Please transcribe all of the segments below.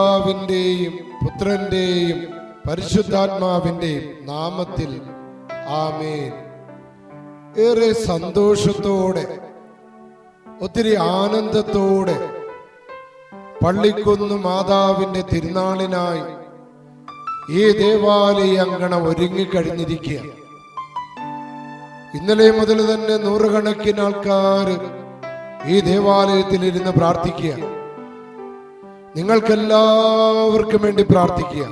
പിതാവിന്റെയും പുത്രന്റെയും പരിശുദ്ധാത്മാവിന്റെയും നാമത്തിൽ ആമേൻ. ഏറെ സന്തോഷത്തോടെ ഒത്തിരി ആനന്ദത്തോടെ പള്ളിക്കുന്ന് മാതാവിന്റെ തിരുനാളിനായി ഈ ദേവാലയ അങ്കണം ഒരുങ്ങിക്കഴിഞ്ഞിരിക്കുക ഇന്നലെ മുതൽ തന്നെ നൂറുകണക്കിന് ആൾക്കാർ ഈ ദേവാലയത്തിൽ ഇരുന്ന് പ്രാർത്ഥിക്കുക. നിങ്ങൾക്കെല്ലാവർക്കും വേണ്ടി പ്രാർത്ഥിക്കുക.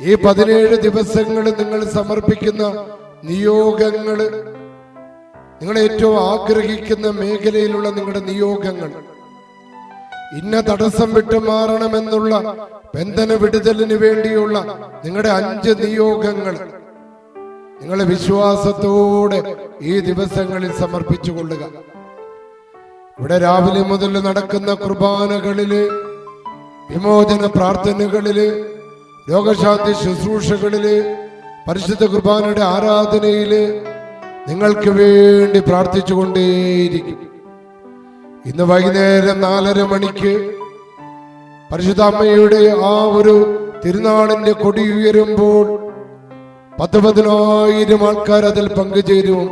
ഈ പതിനേഴ് ദിവസങ്ങൾ നിങ്ങൾ സമർപ്പിക്കുന്ന നിയോഗങ്ങൾ നിങ്ങൾ ഏറ്റവും ആഗ്രഹിക്കുന്ന മേഖലയിലുള്ള നിങ്ങളുടെ നിയോഗങ്ങൾ ഇന്ന തടസ്സം വിട്ടു മാറണമെന്നുള്ള ബന്ധന വിടുതലിന് വേണ്ടിയുള്ള നിങ്ങളുടെ അഞ്ച് നിയോഗങ്ങൾ നിങ്ങളെ വിശ്വാസത്തോടെ ഈ ദിവസങ്ങളിൽ സമർപ്പിച്ചു കൊള്ളുക ഇവിടെ രാവിലെ മുതൽ നടക്കുന്ന കുർബാനകളിൽ വിമോചന പ്രാർത്ഥനകളിൽ രോഗശാന്തി ശുശ്രൂഷകളിൽ പരിശുദ്ധ കുർബാനയുടെ ആരാധനയിൽ നിങ്ങൾക്ക് വേണ്ടി പ്രാർത്ഥിച്ചുകൊണ്ടേയിരിക്കും. ഇന്ന് വൈകുന്നേരം നാലര മണിക്ക് പരിശുദ്ധ അമ്മയുടെ ആ ഒരു തിരുനാളിന്റെ കൊടി ഉയരുമ്പോൾ പത്ത് പതിനായിരം ആൾക്കാർ അതിൽ പങ്കുചേരും.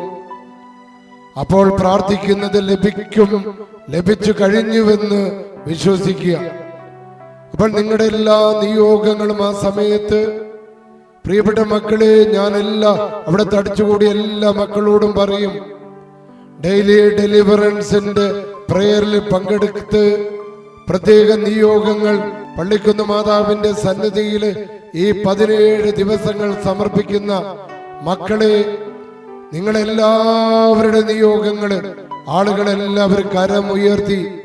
അപ്പോൾ പ്രാർത്ഥിക്കുന്നത് ലഭിക്കും ലഭിച്ചു കഴിഞ്ഞുവെന്ന് വിശ്വസിക്കുക. അപ്പോൾ നിങ്ങളുടെ എല്ലാ നിയോഗങ്ങളും ആ സമയത്ത് പ്രിയപ്പെട്ട മക്കളെ ഞാൻ എല്ലാ അവിടെ തടിച്ചുകൂടി എല്ലാ മക്കളോടും പറയും ഡെയിലി ഡെലിവറൻസിന്റെ പ്രേയറിൽ പങ്കെടുത്ത് പ്രത്യേക നിയോഗങ്ങൾ പള്ളിക്കുന്ന് മാതാവിന്റെ സന്നിധിയിൽ ഈ പതിനേഴ് ദിവസങ്ങൾ സമർപ്പിക്കുന്ന മക്കളെ നിങ്ങളെല്ലാവരുടെ നിയോഗങ്ങൾ ആളുകളെല്ലാവരും കരമുയർത്തി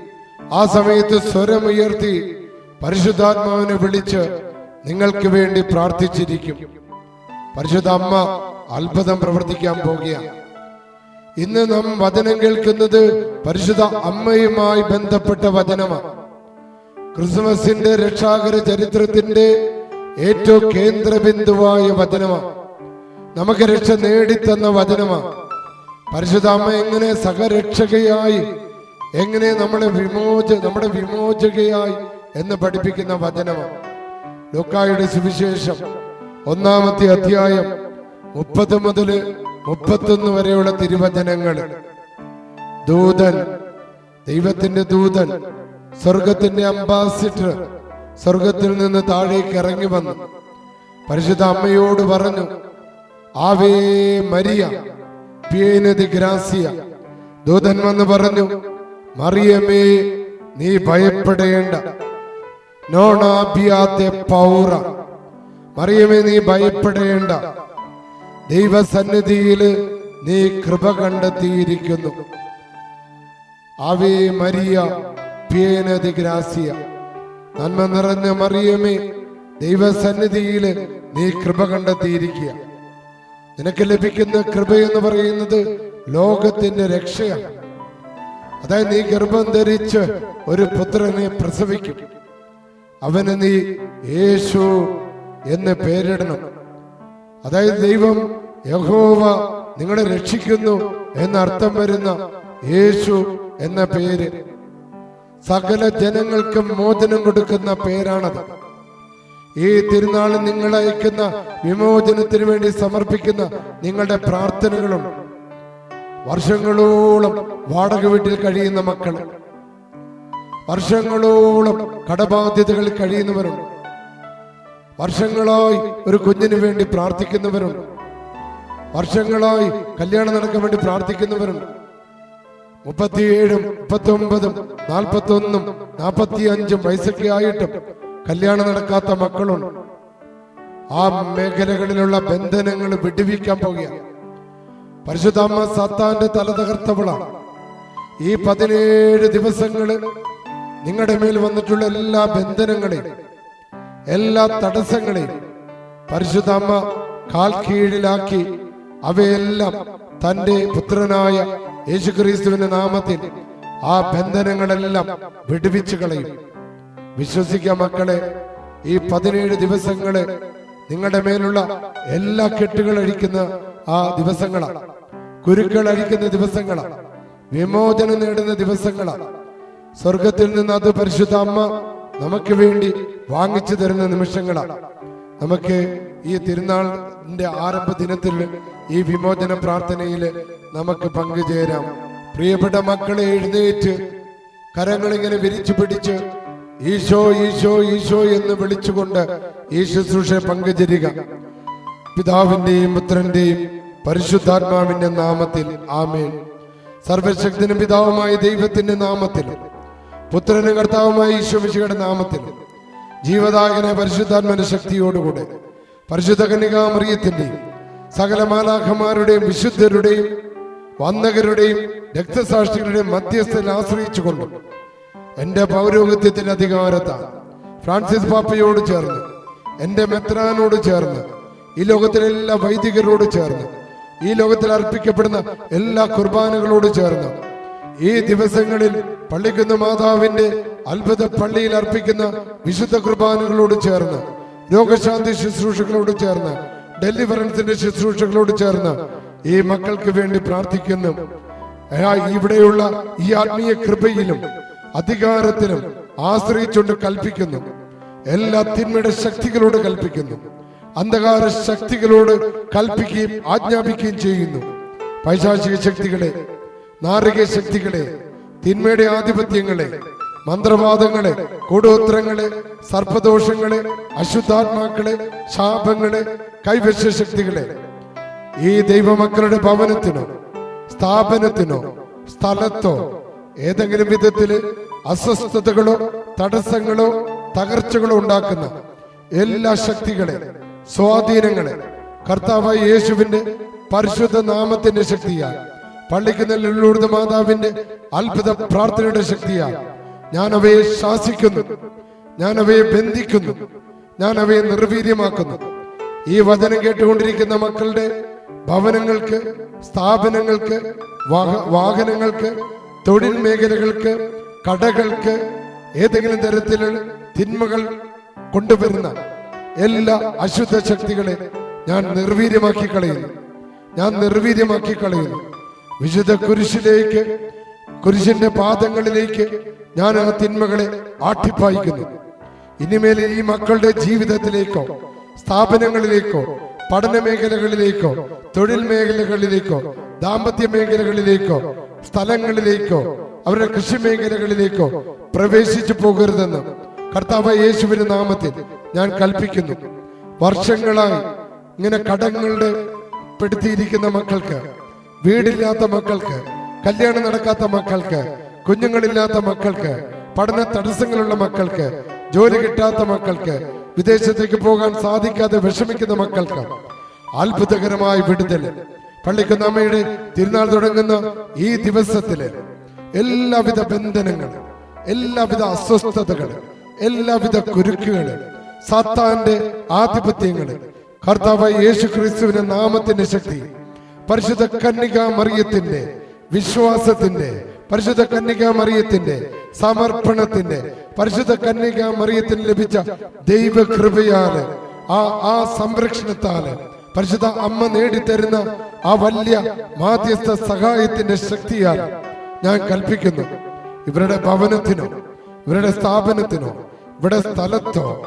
ആ സമയത്ത് സ്വരമുയർത്തി പരിശുദ്ധാത്മാവിനെ വിളിച്ച് നിങ്ങൾക്ക് വേണ്ടി പ്രാർത്ഥിച്ചിരിക്കും. പരിശുദ്ധ അമ്മ അത്ഭുതം പ്രവർത്തിക്കാൻ പോകുകയാണ്. ഇന്ന് നാം വചനം കേൾക്കുന്നത് പരിശുദ്ധ അമ്മയുമായി ബന്ധപ്പെട്ട വചനമാണ്. ക്രിസ്മസിന്റെ രക്ഷാകര ചരിത്രത്തിന്റെ ഏറ്റവും കേന്ദ്രബിന്ദുവായ വചനമാണ്. നമുക്ക് രക്ഷ നേടിത്തന്ന വചനമാണ്. പരിശുദ്ധ അമ്മ എങ്ങനെ സഹരക്ഷകയായി എങ്ങനെ നമ്മളെ വിമോച നമ്മുടെ വിമോചകയായി എന്ന് പഠിപ്പിക്കുന്ന വചനമാണ്. ലുക്കായുടെ സുവിശേഷം ഒന്നാമത്തെ അധ്യായം മുപ്പത് മുതൽ മുപ്പത്തൊന്ന് വരെയുള്ള തിരുവചനങ്ങൾ. ദൂതൻ ദൈവത്തിന്റെ ദൂതൻ സ്വർഗത്തിന്റെ അംബാസിഡർ സ്വർഗത്തിൽ നിന്ന് താഴേക്ക് ഇറങ്ങി വന്നു. പരിശുദ്ധ അമ്മയോട് പറഞ്ഞു ആവേ മരിയ പിയേനതി ഗ്രാസിയ. ദൂതൻ വന്ന് പറഞ്ഞു മറിയമേ നീ ഭയപ്പെടേണ്ട. നോണാഭിയാത്തെ പൗറ. മറിയമേ നീ ഭയപ്പെടേണ്ട. ദൈവസന്നിധിയിൽ നീ കൃപ കണ്ടെത്തിയിരിക്കുന്നു. ആവേ മരിയ പിയേനതി ഗ്രാസിയ. നന്മ നിറഞ്ഞ മറിയമേ ദൈവസന്നിധിയിൽ നീ കൃപ കണ്ടെത്തിയിരിക്കുക. നിനക്ക് ലഭിക്കുന്ന എന്ന് പറയുന്നത് ലോകത്തിന്റെ രക്ഷയാണ്. അതായത് നീ ഗർഭം ധരിച്ച് ഒരു പുത്രനെ പ്രസവിക്കും. അവന് നീ യേശു എന്ന് പേരിടണം. അതായത് ദൈവം യഹോവ നിങ്ങളെ രക്ഷിക്കുന്നു എന്നർത്ഥം വരുന്ന യേശു എന്ന പേര്. സകല ജനങ്ങൾക്കും മോചനം കൊടുക്കുന്ന പേരാണത്. ഈ തിരുനാൾ നിങ്ങൾ അയക്കുന്ന വിമോചനത്തിന് വേണ്ടി സമർപ്പിക്കുന്ന നിങ്ങളുടെ പ്രാർത്ഥനകളും വർഷങ്ങളോളം വാടക വീട്ടിൽ കഴിയുന്ന മക്കൾ വർഷങ്ങളോളം കടബാധ്യതകളിൽ കഴിയുന്നവരും വർഷങ്ങളായി ഒരു കുഞ്ഞിന് വേണ്ടി പ്രാർത്ഥിക്കുന്നവരും വർഷങ്ങളായി കല്യാണം നടക്കാൻ വേണ്ടി പ്രാർത്ഥിക്കുന്നവരും മുപ്പത്തിയേഴും മുപ്പത്തി ഒമ്പതും നാൽപ്പത്തി ഒന്നും നാൽപ്പത്തി അഞ്ചും വയസ്സൊക്കെ ആയിട്ടും കല്യാണം നടക്കാത്ത മക്കളുണ്ട് ആ മേഖലകളിലുള്ള ബന്ധനങ്ങൾ വിടുവിക്കാൻ പോകുകയാണ് പരിശുദ്ധാമ്മ സത്താന്റെ തല തകർത്തവളാണ്. ഈ പതിനേഴ് ദിവസങ്ങൾ നിങ്ങളുടെ മേൽ വന്നിട്ടുള്ള എല്ലാ ബന്ധനങ്ങളെയും എല്ലാ തടസ്സങ്ങളെയും പരിശുദ്ധാമ്മ കാൽ കീഴിലാക്കി അവയെല്ലാം തന്റെ പുത്രനായ യേശുക്രിസ്തുവിന്റെ നാമത്തിൽ ആ ബന്ധനങ്ങളെല്ലാം വിടുവിച്ചു കളയും. വിശ്വസിക്കുക മക്കളെ ഈ പതിനേഴ് ദിവസങ്ങൾ നിങ്ങളുടെ മേലുള്ള എല്ലാ കെട്ടുകൾ അഴിക്കുന്ന ആ ദിവസങ്ങളാണ് കുരുക്കൾ അഴിക്കുന്ന ദിവസങ്ങളാണ് വിമോചനം നേടുന്ന ദിവസങ്ങളാണ് സ്വർഗത്തിൽ നിന്ന് അത് പരിശുദ്ധ അമ്മ നമുക്ക് വേണ്ടി വാങ്ങിച്ചു തരുന്ന നിമിഷങ്ങളാണ് നമുക്ക് ഈ തിരുനാളിന്റെ ആരംഭ ദിനത്തിൽ ഈ വിമോചന പ്രാർത്ഥനയിൽ നമുക്ക് പങ്കുചേരാം. പ്രിയപ്പെട്ട മക്കളെ എഴുന്നേറ്റ് കരങ്ങളിങ്ങനെ വിരിച്ചു പിടിച്ച് ഈശോ ഈശോ ഈശോ എന്ന് വിളിച്ചുകൊണ്ട് ഈ ശുശ്രൂഷ പങ്കുചരിക. പിതാവിന്റെയും പുത്രന്റെയും പരിശുദ്ധാത്മാവിന്റെ നാമത്തിൽ ആമേൻ. സർവശക്തിന് പിതാവുമായ ദൈവത്തിന്റെ നാമത്തിൽ പുത്രനും കർത്താവുമായ ഈശോമിശിയുടെ നാമത്തിൽ ജീവദായകന പരിശുദ്ധാത്മന ശക്തിയോടുകൂടെ പരിശുദ്ധ കന്യകാമറിയത്തിന്റെയും സകല മാലാഖമാരുടെയും വിശുദ്ധരുടെയും വന്നകരുടെയും രക്തസാക്ഷികളുടെയും മധ്യസ്ഥനെ ആശ്രയിച്ചുകൊണ്ടും എന്റെ പൗരോഹിത്യത്തിന്റെ അധികാരത്താൽ ഫ്രാൻസിസ് പാപ്പയോട് ചേർന്ന് എന്റെ മെത്രാനോട് ചേർന്ന് ഈ ലോകത്തിലെ എല്ലാ വൈദികരോട് ചേർന്ന് ഈ ലോകത്തിൽ അർപ്പിക്കപ്പെടുന്ന എല്ലാ കുർബാനകളോട് ചേർന്ന് ഈ ദിവസങ്ങളിൽ പള്ളിക്കുന്ന മാതാവിന്റെ അത്ഭുത പള്ളിയിൽ അർപ്പിക്കുന്ന വിശുദ്ധ കുർബാനകളോട് ചേർന്ന് രോഗശാന്തി ശുശ്രൂഷകളോട് ചേർന്ന് ഡെലിവറൻസിന്റെ ശുശ്രൂഷകളോട് ചേർന്ന് ഈ മക്കൾക്ക് വേണ്ടി പ്രാർത്ഥിക്കുന്നു. ഇവിടെയുള്ള ഈ ആത്മീയ കൃപയിലും അധികാരത്തിലും ആശ്രയിച്ചുകൊണ്ട് കൽപ്പിക്കുന്നു. എല്ലാ തിന്മയുടെ ശക്തികളോട് കൽപ്പിക്കുന്നു. അന്ധകാര ശക്തികളോട് കൽപ്പിക്കുകയും ആജ്ഞാപിക്കുകയും ചെയ്യുന്നു. പൈശാചിക ശക്തികളെ നാരക ശക്തികളെ തിന്മയുടെ ആധിപത്യങ്ങളെ മന്ത്രവാദങ്ങളെ കൂടോത്രങ്ങളെ സർപ്പദോഷങ്ങളെ അശുദ്ധാത്മാക്കളെ ശാപങ്ങളെ കൈവശ ശക്തികളെ ഈ ദൈവമക്കളുടെ ഭവനത്തിനോ സ്ഥാപനത്തിനോ സ്ഥലത്തോ ഏതെങ്കിലും വിധത്തിൽ അസ്വസ്ഥതകളോ തടസ്സങ്ങളോ തകർച്ചകളോ ഉണ്ടാക്കുന്ന എല്ലാ ശക്തികളെ സ്വാധീനങ്ങളെ കർത്താവായ യേശുവിന്റെ പരിശുദ്ധ നാമത്തിന്റെ ശക്തിയാൽ പള്ളിക്ക് നെല്ലൂർദ് മാതാവിന്റെ അത്ഭുത പ്രാർത്ഥനയുടെ ശക്തിയാൽ ഞാൻ അവയെ ശാസിക്കുന്നു ഞാൻ അവയെ ബന്ധിക്കുന്നു ഞാൻ അവയെ നിർവീര്യമാക്കുന്നു. ഈ വചനം കേട്ടുകൊണ്ടിരിക്കുന്ന മക്കളുടെ ഭവനങ്ങൾക്ക് സ്ഥാപനങ്ങൾക്ക് വാഹനങ്ങൾക്ക് തൊഴിൽ മേഖലകൾക്ക് കടകൾക്ക് ഏതെങ്കിലും തരത്തിലുള്ള തിന്മകൾ കൊണ്ടുവരുന്ന എല്ലാ അശുദ്ധ ശക്തികളെ ഞാൻ നിർവീര്യമാക്കി കളയുന്നു. ഞാൻ നിർവീര്യമാക്കി കളയുന്നു. വിശുദ്ധ കുരിശിലേക്ക് കുരിശിന്റെ പാദങ്ങളിലേക്ക് ഞാൻ ആ തിന്മകളെ ആട്ടിപ്പായിക്കുന്നു. ഇനിമേൽ ഈ മക്കളുടെ ജീവിതത്തിലേക്കോ സ്ഥാപനങ്ങളിലേക്കോ പഠന മേഖലകളിലേക്കോ തൊഴിൽ മേഖലകളിലേക്കോ ദാമ്പത്യ മേഖലകളിലേക്കോ സ്ഥലങ്ങളിലേക്കോ അവരുടെ കൃഷി മേഖലകളിലേക്കോ പ്രവേശിച്ചു പോകരുതെന്ന് കർത്താവ് യേശുവിന്റെ നാമത്തിൽ ഞാൻ കൽപ്പിക്കുന്നു. വർഷങ്ങളായി ഇങ്ങനെ കടങ്ങളുടെ പെടുത്തിയിരിക്കുന്ന മക്കൾക്ക് വീടില്ലാത്ത മക്കൾക്ക് കല്യാണം നടക്കാത്ത മക്കൾക്ക് കുഞ്ഞുങ്ങളില്ലാത്ത മക്കൾക്ക് പഠന തടസ്സങ്ങളുള്ള മക്കൾക്ക് ജോലി കിട്ടാത്ത മക്കൾക്ക് വിദേശത്തേക്ക് പോകാൻ സാധിക്കാതെ വിഷമിക്കുന്ന മക്കൾക്ക് അത്ഭുതകരമായ വിടുതൽ. പള്ളിക്കുന്ന അമ്മയുടെ തിരുനാൾ തുടങ്ങുന്ന ഈ ദിവസത്തിൽ എല്ലാവിധ ബന്ധനങ്ങൾ എല്ലാവിധ അസ്വസ്ഥതകൾ എല്ലാവിധ കുരുക്കുകൾ സാത്താന്റെ ആധിപത്യങ്ങൾ കർത്താവായ യേശു ക്രിസ്തുവിന്റെ നാമത്തിന്റെ ശക്തി പരിശുദ്ധ കന്യക മറിയത്തിന്റെ വിശ്വാസത്തിന്റെ പരിശുദ്ധ കന്യക മറിയത്തിന്റെ സമർപ്പണത്തിന്റെ പരിശുദ്ധ കന്യക മറിയത്തിന് ലഭിച്ച ദൈവകൃപയാൽ ആ ആ സംരക്ഷണത്താൽ. പരിശുദ്ധ അമ്മ നേടിത്തരുന്ന ആ വലിയ മാധ്യസ്ഥ സഹായത്തിന്റെ ശക്തിയാൽ ഞാൻ കൽപ്പിക്കുന്നു. ഇവരുടെ ഭവനത്തിനോ ഇവരുടെ സ്ഥാപനത്തിനോ ഇവിടെ സ്ഥലത്തോ.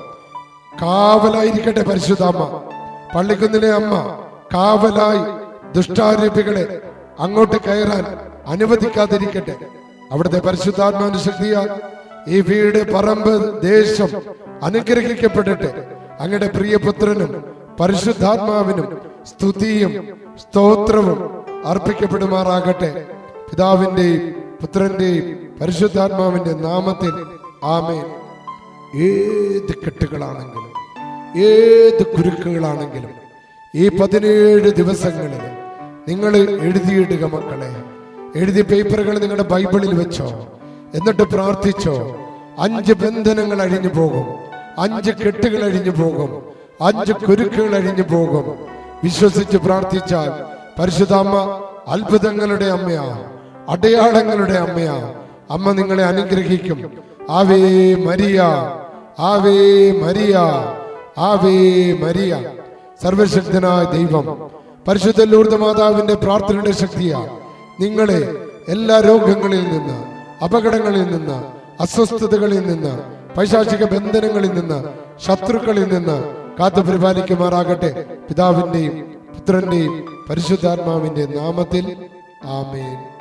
കാവലായിരിക്കട്ടെ പരിശുദ്ധ അമ്മ. പള്ളിക്കുന്നിലെ അമ്മ കാവലായി ദുഷ്ടാരൂപികളെ അങ്ങോട്ട് കയറാൻ അനുവദിക്കാതിരിക്കട്ടെ. അവിടുത്തെ പരിശുദ്ധാത്മാവിന്റെ ശക്തിയാൽ ഈ വീട് പറമ്പ് ദേശം അനുഗ്രഹിക്കപ്പെട്ടിട്ട് അങ്ങയുടെ പ്രിയപുത്രനും പരിശുദ്ധാത്മാവിനും സ്തുതിയും സ്തോത്രവും അർപ്പിക്കപ്പെടുമാറാകട്ടെ. പിതാവിന്റെയും പുത്രന്റെയും പരിശുദ്ധാത്മാവിന്റെ നാമത്തിൽ ആമേൻ. ഏത് കെട്ടുകളാണെങ്കിലും ഏത് കുരുക്കുകളാണെങ്കിലും ഈ പതിനേഴ് ദിവസങ്ങളിൽ നിങ്ങൾ എഴുതിയിടുക മക്കളെ. എഴുതിയ പേപ്പറുകൾ നിങ്ങളുടെ ബൈബിളിൽ വെച്ചോ. എന്നിട്ട് പ്രാർത്ഥിച്ചോ. അഞ്ച് ബന്ധനങ്ങൾ അഴിഞ്ഞു പോകും. അഞ്ച് കെട്ടുകൾ അഴിഞ്ഞു പോകും. അഞ്ച് കുരുക്കുകൾ അഴിഞ്ഞു പോകും. വിശ്വസിച്ച് പ്രാർത്ഥിച്ചാൽ പരിശുദ്ധാമ്മ അത്ഭുതങ്ങളുടെ അമ്മയാ. അടയാളങ്ങളുടെ അമ്മയാ. അമ്മ നിങ്ങളെ അനുഗ്രഹിക്കും. ആവേ മരിയ. ആവേ മരിയ. ആവേ മരിയ. സർവശക്തനായ ദൈവം പരിശുദ്ധ ലൂർദ്ധ മാതാവിന്റെ പ്രാർത്ഥനയുടെ ശക്തിയാ. നിങ്ങളെ എല്ലാ രോഗങ്ങളിൽ നിന്ന് അപകടങ്ങളിൽ നിന്ന് അസ്വസ്ഥതകളിൽ നിന്ന് പൈശാചിക ബന്ധനങ്ങളിൽ നിന്ന് ശത്രുക്കളിൽ നിന്ന് കാത്തു പരിപാലിക്കുമാറാകട്ടെ. പിതാവിന്റെയും പുത്രന്റെയും പരിശുദ്ധാത്മാവിന്റെ നാമത്തിൽ. ആമേൻ.